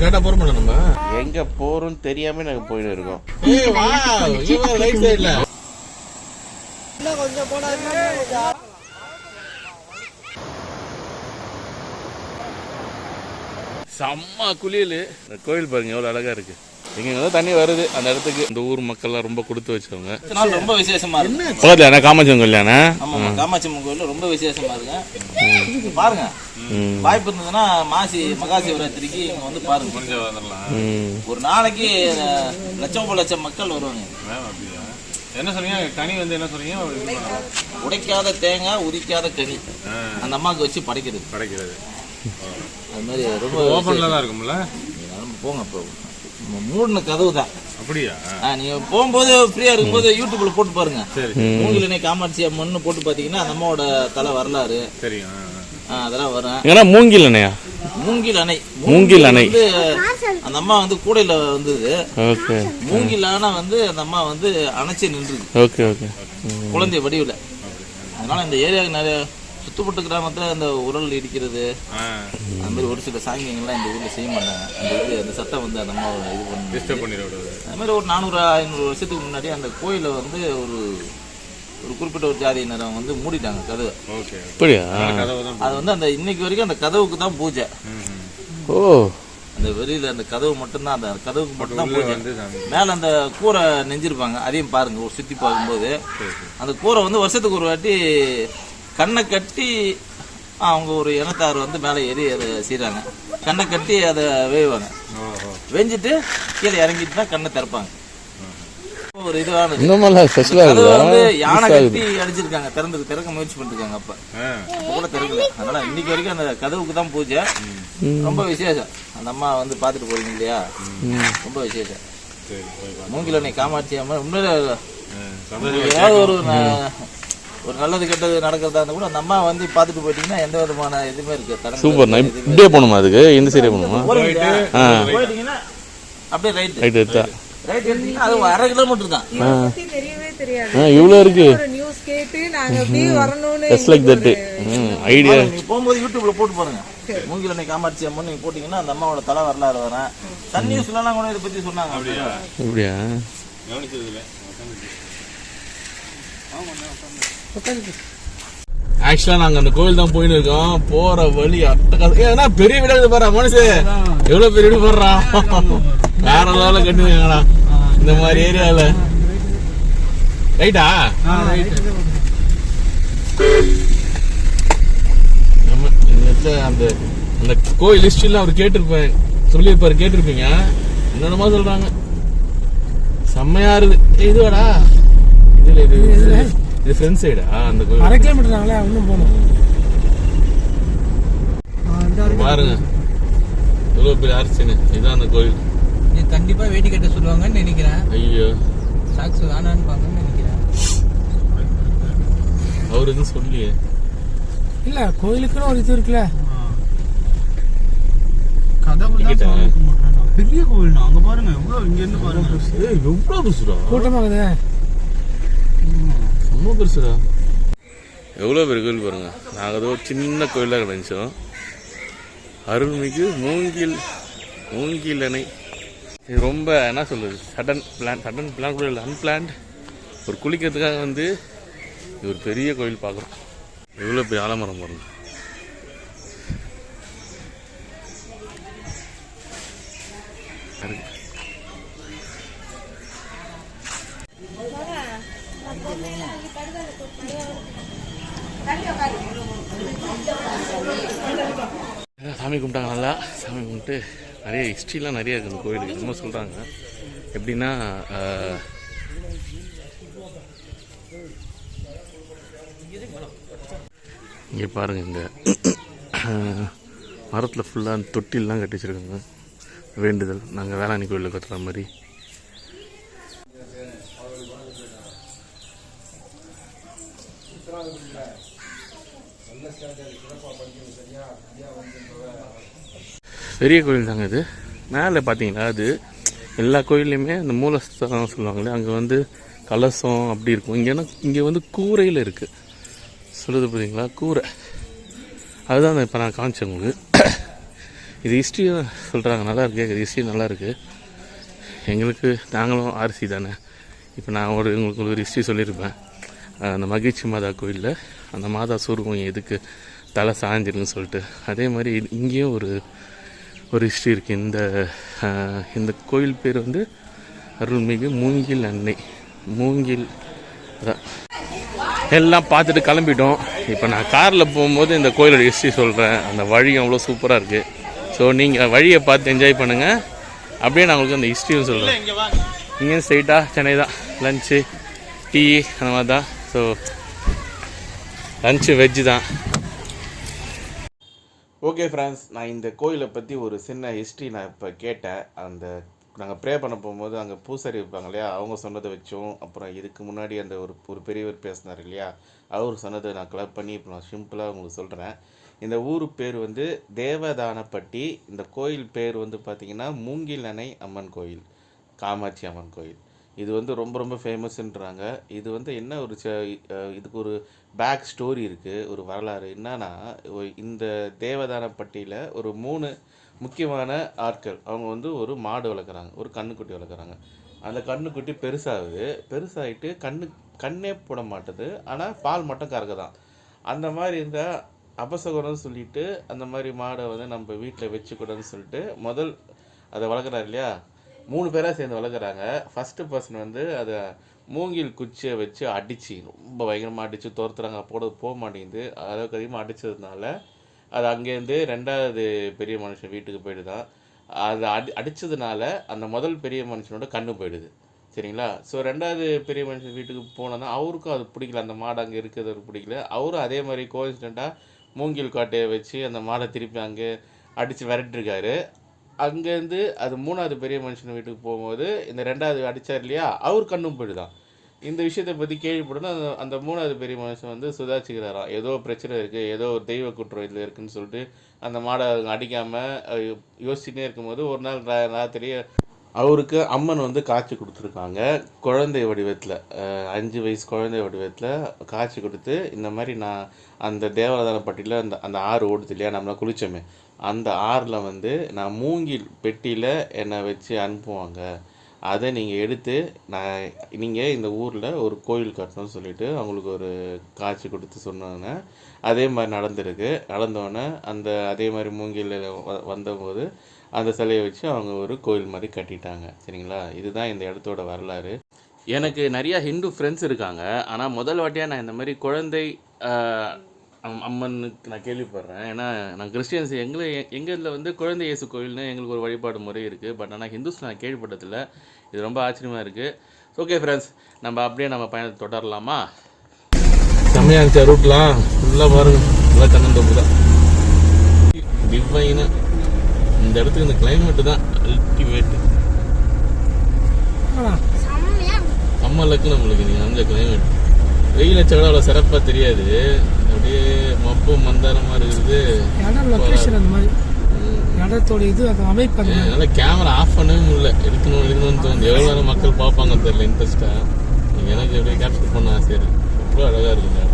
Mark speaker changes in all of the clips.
Speaker 1: கரெக்டா போற மாட்டோம் நம்ம.
Speaker 2: எங்க போறோம்னு தெரியாம நாங்க போயிட்டு இருக்கோம்.
Speaker 1: ஏய் வா இவன் ரைட் சைடுல
Speaker 2: செம்ம குளியல். இந்த கோயில் பாருங்க எவ்வளவு அழகா இருக்கு. எங்க வந்து தண்ணி வருது. அந்த இடத்துக்கு இந்த ஊர் மக்கள்லாம் ரொம்ப கொடுத்து வச்சவங்க.
Speaker 3: ரொம்ப விசேஷமா இருக்கு.
Speaker 2: பக்கத்துல என்ன காமாட்சி கல்யாண
Speaker 3: ஆமா காமாட்சி கோயில் ரொம்ப விசேஷமா இருக்கு. பாருங்க. வாய்ப்பு இருந்ததுன்னா மாசி மகா சிவராத்திரிக்கு இங்க வந்து பாருங்க. கொஞ்சம்
Speaker 2: ம்.
Speaker 3: ஒரு நாளைக்கு லட்சம் லட்சம் மக்கள் வருவாங்க.
Speaker 1: என்ன சொன்னீங்க? கனி வந்து என்ன சொன்னீங்க?
Speaker 3: உடைக்காத தேங்காய் உரிக்காத கனி. அந்த அம்மாவுக்கு வச்சு படைக்கிறது.
Speaker 1: கிடைக்கிறது
Speaker 3: அது மாதிரி ரொம்ப
Speaker 1: ஓப்பன்ல தான் இருக்கும்ல?
Speaker 3: போங்க நம்ம மூடின கதவு தான்.
Speaker 1: அப்படியா?
Speaker 3: நீங்க போகும்போது ஃப்ரீயா இருக்கும்போது யூடியூப்ல போட்டு பாருங்க.
Speaker 1: சரி.
Speaker 3: மூங்கிலனை காமாட்சி அம்மன் போட்டு பாத்தீங்கன்னா அந்த அம்மாவோட தலை வரலாறு. அதெல்லாம் வரும்.
Speaker 2: ஏன்னா மூங்கில் அண்ணையா
Speaker 3: மூங்கில் அணை.
Speaker 2: மூங்கில் அணை.
Speaker 3: வந்து அந்த அம்மா வந்து கூடையில வந்தது. மூங்கில் ஆனா வந்து அந்த அம்மா வந்து அணைச்சு நின்றுது.
Speaker 2: Okay okay.
Speaker 3: குழந்தை வடிவில். அதனால இந்த ஏரியாவுக்கு நிறைய சுத்துப்பட்டு கிராமத்துல இந்த உரல் இடிக்கிறது அந்த மாதிரி ஒரு சில சாங்கியங்கள்லாம் இந்த ஊர்ல செய்ய மாட்டாங்க. அந்த இது அந்த சத்தம் வந்து அந்த அம்மா இது பண்ணு
Speaker 1: டிஸ்டர்ப்
Speaker 3: அது மாதிரி ஒரு நானூறு ஐநூறு வருஷத்துக்கு முன்னாடி அந்த கோயிலை வந்து ஒரு ஒரு குறிப்பிட்ட ஒரு ஜாதியினரை வந்து மூடிட்டாங்க கதவை.
Speaker 2: அப்படியா?
Speaker 3: அது வந்து அந்த இன்னைக்கு வரைக்கும் அந்த கதவுக்கு தான் பூஜை.
Speaker 2: ஓ.
Speaker 3: அந்த வெளியில அந்த கதவு மட்டும்தான் அந்த கதவுக்கு மட்டும் தான் பூஜை. மேல அந்த கூரை நெஞ்சிருப்பாங்க. அதையும் பாருங்க ஒரு சுத்தி பார்க்கும்போது. அந்த கூரை வந்து வருஷத்துக்கு ஒரு வாட்டி கண்ணை கட்டி அவங்க ஒரு இனத்தார் வந்து மேலே ஏறி அதை செய்றாங்க கண்ணை கட்டி அதை வேவாங்க.
Speaker 1: ஓஹோ.
Speaker 3: வெஞ்சிட்டு கீழே இறங்கிட்டு தான் கண்ணை திறப்பாங்க. ஒரு கதவை
Speaker 2: இருக்குதா
Speaker 3: வந்து யானை கட்டி அடிச்சிருக்காங்க. திறந்து திறக்க முயற்சி பண்ணிருக்காங்க அப்ப. அப்ப கூட திறக்கல. அதனால இன்னைக்கு வரைக்கும் அந்த கதவுக்கு தான் பூஜை. ரொம்ப விசேஷம். அந்த அம்மா வந்து பாத்துட்டு போறீங்க இல்லையா? ரொம்ப விசேஷம். மூங்கில நீ காமாட்சி அம்மன் உண்மையில ஏதாவது ஒரு ஒரு நல்லது கெட்டது நடக்கிறதா இருந்தா கூட அந்த அம்மா வந்து பாத்துட்டு போயிட்டீங்கன்னா எந்த விதமான இதுவுமே இருக்கு
Speaker 2: சூப்பர் நான்
Speaker 3: எதுவுமே
Speaker 2: இப்படியே போகணுமா அதுக்கு? இந்த சைடே போகணுமா?
Speaker 3: போயிட்டீங்கன்னா அப்படியே ரைட்
Speaker 2: ரைட் எடுத்தா.
Speaker 3: ரைட் எடுத்தீங்கன்னா அது அரை கிலோமீட்டர் தான்.
Speaker 4: தெரியவே தெரியாது.
Speaker 2: ஆ இவ்வளோ இருக்கு.
Speaker 4: நியூஸ் கேட்டு நாங்க அப்படியே வரணும்னு
Speaker 2: just like that hmm idea
Speaker 3: போகும்போது யூடியூப்ல போட்டு பாருங்க. மூங்கில நீ காமாட்சி அம்மன் நீங்க போட்டீங்கன்னா அந்த அம்மாவோட தலை வரலாறு வரேன் சன் நியூஸ்லாம் கூட இதை பத்தி சொன்னாங்க.
Speaker 2: இப்படியா
Speaker 1: கவனிச்சது இல்லை.
Speaker 2: ஆக்சுவலா நாங்க அந்த கோயில் தான் போயின்னு இருக்கோம். போற வழி அட்டகாசம். ஏன்னா பெரிய வீடு இருக்குது பாரு மனுஷு. எவ்வளவு பெரிய வீடு போடுறா வேற லெவலில் கட்டுவாங்கடா இந்த மாதிரி ஏரியால. ரைட்டா அந்த அந்த கோயில் ஹிஸ்டரியில் அவர் கேட்டிருப்பேன் சொல்லியிருப்பாரு கேட்டிருப்பீங்க. என்னென்னமோ சொல்றாங்க. செம்மையா இருக்கு ஏய், இதுவாடா. இதுல இது. இது- ஃப்ரண்ட் சைடா அந்த கோயில்
Speaker 5: அரை கிலோமீட்டர் நாங்களே இன்னும் போகணும்.
Speaker 2: பாருங்க. எவ்வளவு பெரிய அர்ச்சனை இதுதான் அந்த கோயில்.
Speaker 5: நீ கண்டிப்பா வேட்டி கட்ட சொல்லுவாங்கன்னு நினைக்கிறேன்.
Speaker 2: ஐயோ.
Speaker 5: சாக்ஸ் வேணான்னு பாங்கன்னு நினைக்கிறேன்.
Speaker 2: அவர் எதுவும் சொல்லியே
Speaker 5: இல்ல கோயிலுக்குன்னு ஒரு இது இருக்குல்ல.
Speaker 2: டிக்கெட்டா?
Speaker 6: பெரிய கோவில் அங்க பாருங்க எவ்வளவு இங்க இருந்து பாருங்க.
Speaker 2: ஏய் எவ்வளவு
Speaker 5: கூட்டமாகுது.
Speaker 2: ரொம்ப பெருசுடா. எவ்வளோ பெரிய கோயில் பாருங்கள் நாங்கள் ஏதோ சின்ன கோயிலாக கிடைச்சோம் அருள்மிகு மூங்கில் மூங்கில் அணை. இது ரொம்ப என்ன சொல்கிறது சடன் பிளான் சடன் பிளான் கூட இல்லை அன்பிளான்ட் ஒரு குளிக்கிறதுக்காக வந்து இது ஒரு பெரிய கோயில் பார்க்குறோம் எவ்வளோ பெரிய ஆலமரம் பாருங்க. இருக்கு. சாமி கும்பிட்டாங்க நல்லா. சாமி கும்பிட்டு நிறைய ஹிஸ்ட்ரிலாம் நிறைய இருக்குது இந்த கோயிலுக்கு. ரொம்ப சொல்கிறாங்க எப்படின்னா இங்கே பாருங்கள் இந்த மரத்தில் ஃபுல்லாக தொட்டிலாம் கட்டி வச்சுருக்காங்க. வேண்டுதல். நாங்கள் வேளாண் கோயிலில் கட்டுற மாதிரி. பெரிய கோயில் தாங்க இது. மேலே பார்த்தீங்களா அது எல்லா கோயில்லையுமே அந்த மூலஸ்தானம் சொல்லுவாங்களே அங்கே வந்து கலசம் அப்படி இருக்கும். இங்கேனா இங்கே வந்து கூரையில் இருக்குது சொல்லுது பார்த்தீங்களா கூரை. அதுதான் இப்போ நான் காமிச்சேன் உங்களுக்கு. இது ஹிஸ்ட்ரி சொல்கிறாங்க நல்லா இருக்கு இது ஹிஸ்ட்ரி நல்லா இருக்குது எங்களுக்கு நாங்களும் ஆர்சி தானே. இப்போ நான் ஒரு உங்களுக்கு ஒரு ஹிஸ்ட்ரி சொல்லியிருப்பேன். அந்த மகிழ்ச்சி மாதா கோயிலில் அந்த மாதா சுருவம் எதுக்கு தலை சாஞ்சிருக்குன்னு சொல்லிட்டு. அதே மாதிரி இங்கேயும் ஒரு ஒரு ஹிஸ்ட்ரி இருக்குது இந்த இந்த கோயில் பேர் வந்து அருள்மிகு மூங்கில் அன்னை. மூங்கில் அதான். எல்லாம் பார்த்துட்டு கிளம்பிட்டோம். இப்போ நான் காரில் போகும்போது இந்த கோயிலோட ஹிஸ்ட்ரி சொல்கிறேன் அந்த வழி அவ்வளோ சூப்பராக இருக்குது ஸோ நீங்கள் வழியை பார்த்து என்ஜாய் பண்ணுங்கள் அப்படியே நான் உங்களுக்கு அந்த ஹிஸ்ட்ரியும் சொல்கிறேன் இங்கேயும் ஸ்ட்ரைட்டாக சென்னை தான். லஞ்சு டீ அந்த மாதிரி தான். ஸோ லஞ்சு வெஜ்ஜு தான். ஓகே ஃப்ரெண்ட்ஸ் நான் இந்த கோயிலை பற்றி ஒரு சின்ன ஹிஸ்ட்ரி நான் இப்போ கேட்டேன். அந்த நாங்கள் ப்ரே பண்ண போகும்போது அங்கே பூசாரி இருப்பாங்க இல்லையா? அவங்க சொன்னதை வச்சும். அப்புறம் இதுக்கு முன்னாடி அந்த ஒரு ஒரு பெரியவர் பேசினார் இல்லையா? அவர் சொன்னதை நான் கலெக்ட் பண்ணி இப்போ நான் சிம்பிளாக உங்களுக்கு சொல்கிறேன் இந்த ஊர் பேர் வந்து தேவதானப்பட்டி. இந்த கோயில் பேர் வந்து பார்த்திங்கன்னா மூங்கில் அணை அம்மன் கோயில் காமாட்சி அம்மன் கோயில். இது வந்து ரொம்ப ரொம்ப ஃபேமஸ்ன்றாங்க இது வந்து என்ன ஒரு ச- இதுக்கு ஒரு பேக் ஸ்டோரி இருக்குது ஒரு வரலாறு. என்னன்னா இந்த இந்த தேவதானப்பட்டியில் ஒரு மூணு முக்கியமான ஆட்கள். அவங்க வந்து ஒரு மாடு வளர்க்குறாங்க ஒரு கண்ணுக்குட்டி வளர்க்குறாங்க. அந்த கண்ணுக்குட்டி பெருசாகுது. பெருசாகிட்டு கண்ணு கண்ணே போட மாட்டுது. ஆனால் பால் மட்டும் கறக்க தான். அந்த மாதிரி இருந்தால் அபசகுரம் சொல்லிட்டு அந்த மாதிரி மாடை வந்து நம்ம வீட்டில் வச்சுக்கூடாதுன்னு சொல்லிட்டு முதல் அதை வளர்க்குறாரு இல்லையா? மூணு பேராக சேர்ந்து வளர்க்குறாங்க. ஃபஸ்ட்டு பர்சன் வந்து அதை மூங்கில் குச்சியை வச்சு அடித்து ரொம்ப பயங்கரமாக அடித்து துரத்துறாங்க. போட போக மாட்டேங்குது. அளவுக்கு அதிகமாக அடித்ததுனால அது அங்கேருந்து ரெண்டாவது பெரிய மனுஷன் வீட்டுக்கு போயிடுதான். அது அடி அடித்ததுனால அந்த முதல் பெரிய மனுஷனோட கண்ணு போயிடுது. சரிங்களா? ஸோ ரெண்டாவது பெரிய மனுஷன் வீட்டுக்கு போனோன்னா அவருக்கும் அது பிடிக்கல. அந்த மாடு அங்கே இருக்கிறது அவருக்கு பிடிக்கல. அவரும் அதே மாதிரி கோயின்சிடெண்ட்டாக மூங்கில் காட்டையை வச்சு அந்த மாடை திருப்பி அங்கே அடித்து விரட்டிருக்காரு. அங்கேருந்து அது மூணாவது பெரிய மனுஷன் வீட்டுக்கு போகும்போது இந்த ரெண்டாவது அடித்தார் இல்லையா? அவர் கண்ணும் போயிடுதான். இந்த விஷயத்தை பற்றி கேள்விப்பட்டோன்னா அந்த அந்த மூணாவது பெரிய மனுஷன் வந்து சுதாச்சிக்கிறாராம் ஏதோ பிரச்சனை இருக்குது ஏதோ ஒரு தெய்வ குற்றம் இதில் இருக்குன்னு சொல்லிட்டு அந்த மாடை அடிக்காமல் யோசிச்சுட்டே இருக்கும்போது ஒரு நாள் ரா- ராத்திரி அவருக்கு அம்மன் வந்து காய்ச்சி கொடுத்துருக்காங்க. குழந்தை வடிவத்தில் அஞ்சு வயசு குழந்தை வடிவத்தில் காய்ச்சி கொடுத்து இந்த மாதிரி நான் அந்த தேவதானப்பட்டியில் அந்த அந்த ஆறு ஓடுது இல்லையா நம்மளாம் குளிச்சோமே அந்த ஆறில் வந்து நான் மூங்கில் பெட்டியில் என்னை வச்சு அனுப்புவாங்க. அதை நீங்கள் எடுத்து நான் நீங்கள் இந்த ஊரில் ஒரு கோயில் கட்டணும்னு சொல்லிட்டு அவங்களுக்கு ஒரு காட்சி கொடுத்து சொன்னாங்க அதே மாதிரி நடந்திருக்கு. நடந்தோடனே அந்த அதே மாதிரி மூங்கில் வ- வந்தபோது அந்த சிலையை வச்சு அவங்க ஒரு கோயில் மாதிரி கட்டிட்டாங்க. சரிங்களா? இதுதான் இந்த இடத்தோட வரலாறு. எனக்கு நிறையா ஹிந்து ஃப்ரெண்ட்ஸ் இருக்காங்க. ஆனால் முதல் வாட்டியாக நான் இந்த மாதிரி குழந்தை அம்- அம்மனுக்கு நான் கேள்விப்படுறேன். ஏன்னா நான் கிறிஸ்டியன்ஸ் எங்களை எங்கள் இதில் வந்து குழந்தை இயேசு கோயில்னு எங்களுக்கு ஒரு வழிபாடு முறை இருக்குது பட் ஆனால் ஹிந்துஸ் நான் கேள்விப்பட்டதில்ல. இது ரொம்ப ஆச்சரியமாக இருக்குது ஓகே ஃப்ரெண்ட்ஸ் நம்ம அப்படியே நம்ம பயணத்தை தொடரலாமா? செம்மையாக இருந்துச்சு ரூட்லாம் ஃபுல்லாக பாருங்க. ஃபுல்லாக தென்னந்தோப்பு தான் டிவைனா இந்த இடத்துக்கு இந்த கிளைமேட்டு தான் அல்டிமேட் அம்மா லக்கு நம்மளுக்கு நீ அந்த கிளைமேட் வெயில் வச்சா அவ்வளோ சிறப்பாக தெரியாது. அப்படியே மப்பு மந்தாரமாக இருக்குது.
Speaker 5: இடம் லொக்கேஷன் அந்த மாதிரி. இடத்தோட இது அது அமைப்பு.
Speaker 2: என்னால் கேமரா ஆஃப் பண்ணவே முடியல. எடுக்கணும் எடுக்கணும்னு தோணுது. எவ்வளோ நேரம் மக்கள் பார்ப்பாங்கன்னு தெரியல இன்ட்ரெஸ்ட்டாக எனக்கு எப்படியே கேப்சர் பண்ண ஆசை இருக்கு ரொம்ப அழகாக இருக்கு இந்த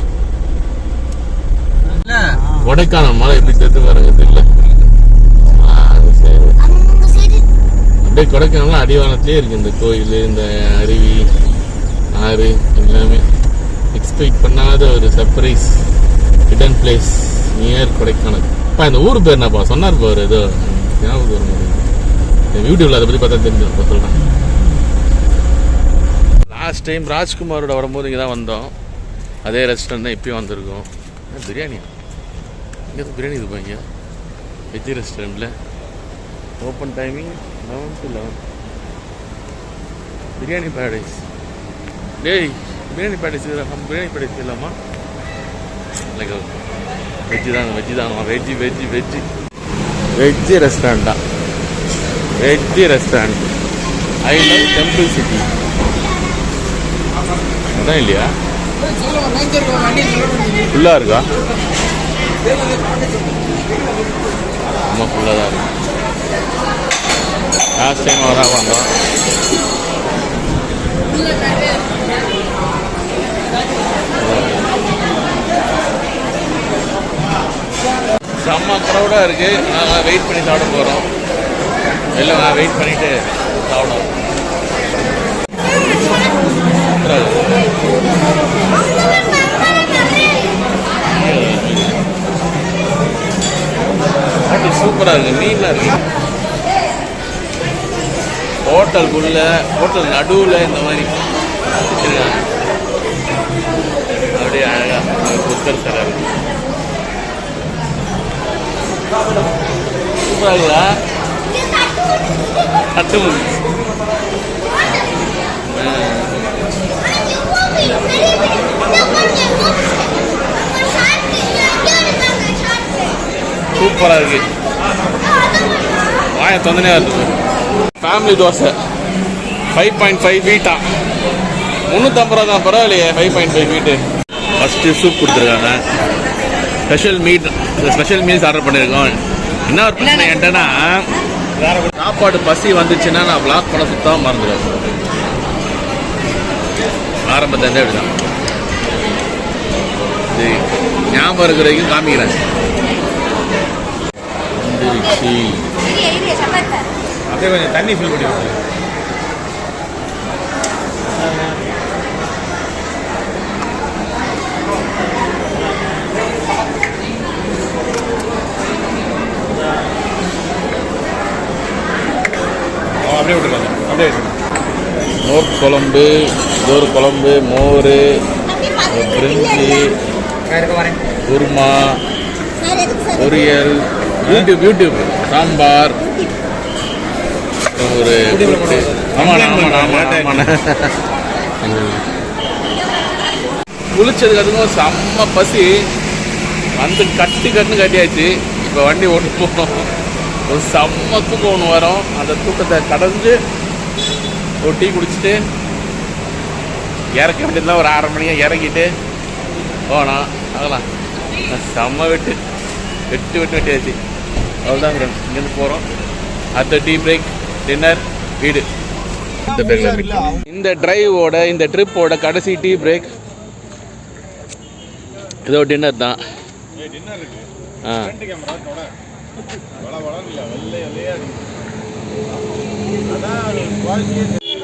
Speaker 2: இடம் கொடைக்கானல் மலை எப்படி தெரிஞ்சு பாருங்க தெரியல. ஆ, அது சரி. அப்படியே கொடைக்கானல் அடிவானத்திலே இருக்கு இந்த கோயில் இந்த அருவி ஆறு எல்லாமே. எக்ஸ்பெக்ட் பண்ணாத ஒரு surprise hidden place near Kodaikanal. அப்பா இந்த ஊர் பேர் என்னப்பா? சொன்னார் பாரு ஏதோ. ஞாபகம் வர முடியும் யூடியூப்ல அதை பற்றி பார்த்தா தெரிஞ்சு சொல்கிறேன் லாஸ்ட் டைம் ராஜ்குமாரோட வரும்போது இங்கே தான் வந்தோம். அதே ரெஸ்டாரண்ட் தான் இப்பயும் வந்திருக்கோம். பிரியாணி இங்கே பிரியாணி இது இங்கே வெஜ் ரெஸ்டாரண்ட்டில் open timing eleven to eleven biryani paradise டேய் பிரியாணி பேரடைஸ் நம்ம பிரியாணி பேரடைஸ் இல்லாமா லைக் வெஜ்ஜு தான் வெஜ்ஜு தான் veg veg veg veg restaurant தான் veg restaurant I love temple city அதான் இல்லையா ஃபுல்லாக இருக்கா ரொம்ப ஃபுல்லாக தான் இருக்கு லாஸ்ட் டைம் வரா வந்தோம் செம்ம க்ரௌடாக இருக்குது நாங்கள் வெயிட் பண்ணி சாப்பிட போகிறோம் இல்லை நான் வெயிட் பண்ணிவிட்டு சாப்பிடுவோம் சூப்பராக இருக்குது மீன்லாம் இருக்குது ஹோட்டலுக்குள்ள ஹோட்டல் நடுவில் இந்த மாதிரி அப்படியே அழகா புத்தர் தர இருக்குது சூப்பராக இருக்குதா தட்டு சூப்பராக இருக்கு வாய தொந்தனே இருக்குது family dosa. Five point five ஃபீட்டா முந்நூற்றம்பது ரூபா தான் பரவாயில்லையே five point five feet first soup கொடுத்துருக்காங்க. Special meat special meals order பண்ணியிருக்கோம் என்ன ஒரு பிரச்சனை என்கிட்டனா சாப்பாடு பசி வந்துச்சுன்னா நான் பிளாக் பண்ண சுத்தமாக மறந்துடுவேன். ஆரம்பத்துலேருந்தே அப்படிதான். இது ஞாபகம் இருக்கிற வரைக்கும் காமிக்கிறேன்.
Speaker 1: அப்படியே கொஞ்சம் தண்ணி ஃபில் பண்ணி அப்படியே விட்டுருங்க அப்படியே
Speaker 2: மோர் குழம்பு ஒரு குழம்பு மோர் பிரிஞ்சி குருமா பொரியல் யூடியூப் யூடியூப் சாம்பார். ஒரு. ஆமாண்ணா ஆமாண்ணா ஆமாண்ணா. ஆமாண்ணா குளிச்சதுக்கு அதுக்கும் செம்ம பசி. வந்து கட்டு கட்டுன்னு கட்டியாச்சு. இப்போ வண்டி ஓட்டு போகணும் ஒரு செம்ம தூக்கம் ஒன்று வரும். அந்த தூக்கத்தை கடந்து ஒரு டீ குடிச்சிட்டு இறக்க வேண்டியதுலாம் ஒரு அரை மணியாக இறக்கிட்டு போனோம். ஆகலாம் செம்ம வெட்டு. வெட்டு வெட்டு வெட்டியாச்சு அவ்வளோதான் ஃப்ரெண்ட்ஸ் இங்கேருந்து போகிறோம் அடுத்த டீ பிரேக் டின்னர் வீடு. இந்த பிரேக்ல இந்த டிரைவோட இந்த ட்ரிப்போட கடைசி டீ பிரேக் இதோ டின்னர் தான். ஆ.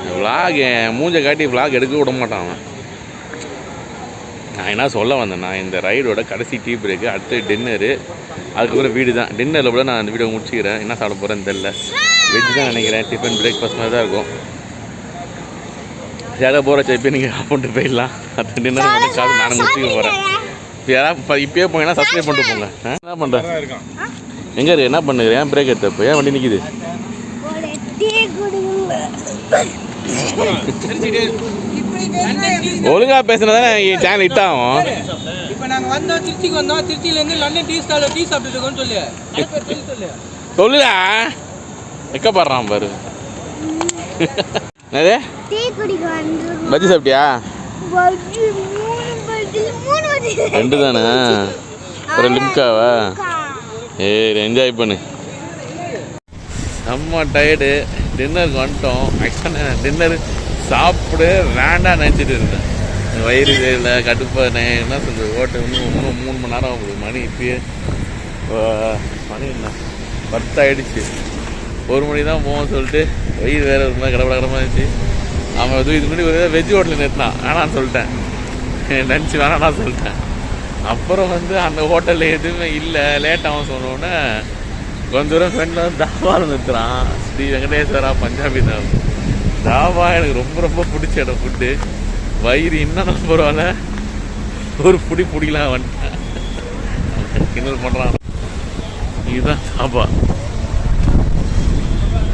Speaker 1: கேமரா
Speaker 2: என் மூஞ்ச காட்டி விலாக் எடுக்க விட மாட்டான் அவன். நான் என்ன சொல்ல வந்தேன்னா இந்த ரைடோட கடைசி டீ பிரேக்கு அடுத்து டின்னரு அதுக்கப்புறம் வீடு தான். டின்னரில் கூட நான் அந்த வீடியோ முடிச்சுக்கிறேன். என்ன சாப்பிட போகிறேன்னு தெரில வெஜ் தான் நினைக்கிறேன். டிஃபன் பிரேக்ஃபாஸ்ட் மாதிரி தான் இருக்கும். யாராவது போகிற இப்போ நீங்கள் அமௌண்ட்டு போயிடலாம். அடுத்த டின்னர் மட்டும் சாப்பிட்டு நானும் முடிச்சுக்க போகிறேன் இப்போ யாராவது இப்போயே இப்பயே போங்கன்னா சப்ஸ்கிரைப் பண்ணிட்டு போங்க. என்ன பண்ணுறேன் எங்கே இருக்கு? என்ன பண்ணுங்க? ஏன் பிரேக் எடுத்த இப்போ? ஏன் வண்டி நிற்கிது ஒழுங்கா பேசுனா தானே சேனல் ஹிட் ஆகும்.
Speaker 5: இப்ப நாங்க வந்தோம் திருச்சிக்கு வந்தோம். திருச்சியில இருந்து லண்டன் டீ ஸ்டால்ல டீ சாப்பிட்டு இருக்கோம்னு சொல்லு.
Speaker 2: சொல்லுடா. வெக்கப்படுறான் பாரு. என்னது? பஜ்ஜி சாப்பிட்டியா? ரெண்டு தானே? ஒரு லிம்காவா ஏய் என்ஜாய் பண்ணு. நம்ம டயர்டு டின்னருக்கு வந்துட்டோம். ஆக்சுவலாக டின்னரு சாப்பிட வேண்டாம் நினச்சிட்டு இருந்தேன். வயிறு இல்லை கடுப்பாக நான் என்ன சொல்றது ஓட்டு இன்னும் இன்னும் மூணு மணி நேரம் ஆகுது. மணி இப்பயே மணி என்ன? பத்து ஒரு மணி தான் போவோம் சொல்லிட்டு வயிறு வேறு ஒரு மாதிரி கடப்பட கடமா இருந்துச்சு. அவன் இது இது முன்னாடி ஒரு வெஜ் ஹோட்டலில் நிறுத்தினான் வேணான்னு சொல்லிட்டேன். நினச்சி வேணாம் நான் சொல்லிட்டேன். அப்புறம் வந்து அந்த ஹோட்டலில் எதுவுமே இல்லை. லேட்டாகவும் சொன்னோன்னே கொஞ்ச தூரம் ஃப்ரெண்டில் வந்து தாபாவில் நிறுத்துறான். ஸ்ரீ வெங்கடேஸ்வரா பஞ்சாபி தான். தாபா எனக்கு ரொம்ப ரொம்ப பிடிச்ச இடம் ஃபுட்டு வயிறு இன்னும் பரவாயில்ல. ஒரு பிடி பிடிக்கலாம் வந்துட்டேன் கிண்டல் பண்ணுறான் இதுதான் தாபா.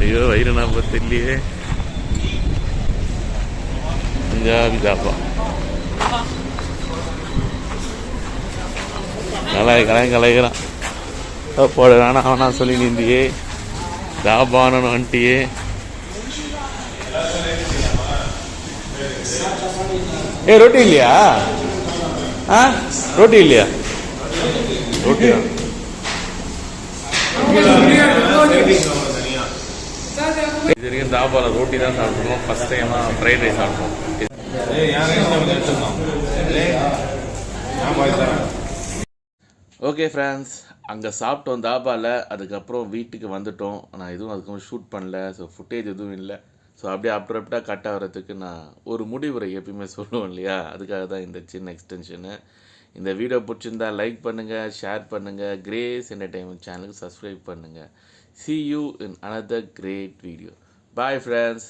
Speaker 2: ஐயோ வயிறு நான் தெரியலையே. பஞ்சாபி தாபா. கலாய் கலாய் கலாய்க்கிறான் போட வேணாம் அவனா சொல்லி நிந்தியே. தாபானன் வந்துட்டியே. ஏ ரொட்டி இல்லையா? ஆ? ரொட்டி இல்லையா? ரொட்டி தான் இது வரைக்கும் தாபாவில் ரோட்டி தான் சாப்பிட்ருக்கோம் ஃபஸ்ட் டைமாக ஃப்ரைட் ரைஸ் சாப்பிட்டோம்
Speaker 1: ஏய் யாரும் என்ன கொஞ்சம் எடுத்துக்கலாம் ஏய் நான் பாய் தரேன்
Speaker 2: ஓகே ஃப்ரெண்ட்ஸ் அங்கே சாப்பிட்டோம் தாபாவில் அதுக்கப்புறம் வீட்டுக்கு வந்துட்டோம். நான் எதுவும் அதுக்கு ஷூட் பண்ணல. ஸோ ஃபுட்டேஜ் எதுவும் இல்லை. ஸோ அப்படியே அப்ரப்டாக கட் ஆகிறதுக்கு நான் ஒரு முடிவுரை எப்பயுமே சொல்லுவோம் இல்லையா? அதுக்காக தான் இந்த சின்ன எக்ஸ்டென்ஷனு இந்த வீடியோ பிடிச்சிருந்தா லைக் பண்ணுங்கள் ஷேர் பண்ணுங்கள் கிரேஸ் என்டர்டைன்மெண்ட் சேனலுக்கு சப்ஸ்கிரைப் பண்ணுங்கள் see you in another great video bye friends